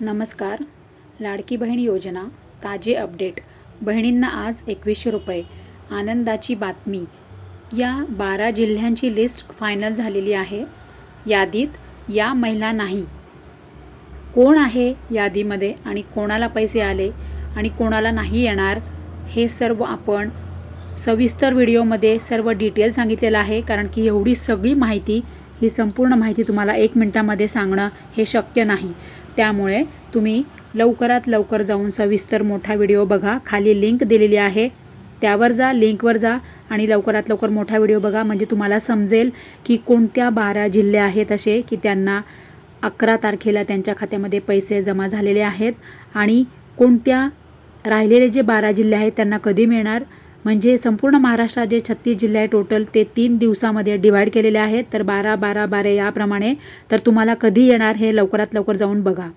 नमस्कार. लाडकी बहीण योजना ताजे अपडेट. बहिणींना आज एकवीसशे रुपये. आनंदाची बातमी. या बारा जिल्ह्यांची लिस्ट फायनल झालेली आहे. यादीत या महिला नाही. कोण आहे यादीमध्ये आणि कोणाला पैसे आले आणि कोणाला नाही येणार हे सर्व आपण सविस्तर व्हिडिओमध्ये सर्व डिटेल सांगितलेलं आहे. कारण की एवढी सगळी माहिती ही संपूर्ण माहिती तुम्हाला एक मिनटामध्ये सांगणं हे शक्य नाही. त्यामुळे तुम्ही लवकरात लवकर जाऊन सविस्तर मोठा व्हिडिओ बघा. खाली लिंक दिलेली आहे. त्यावर जा लिंकवर जा आणि लवकरात लवकर मोठा व्हिडिओ बघा. म्हणजे तुम्हाला समजेल की कोणत्या बारा जिल्हे आहेत असे की त्यांना अकरा तारखेला त्यांच्या खात्यामध्ये पैसे जमा झालेले आहेत आणि कोणत्या राहिलेले जे बारा जिल्हे आहेत त्यांना कधी मिळणार? म्हणजे संपूर्ण महाराष्ट्रात जे छत्तीस जिल्हे आहे टोटल ते तीन दिवसामध्ये डिवाईड केलेले आहेत. तर बारा बारा बारा याप्रमाणे तर तुम्हाला कधी येणार हे लवकरात लवकर जाऊन बघा.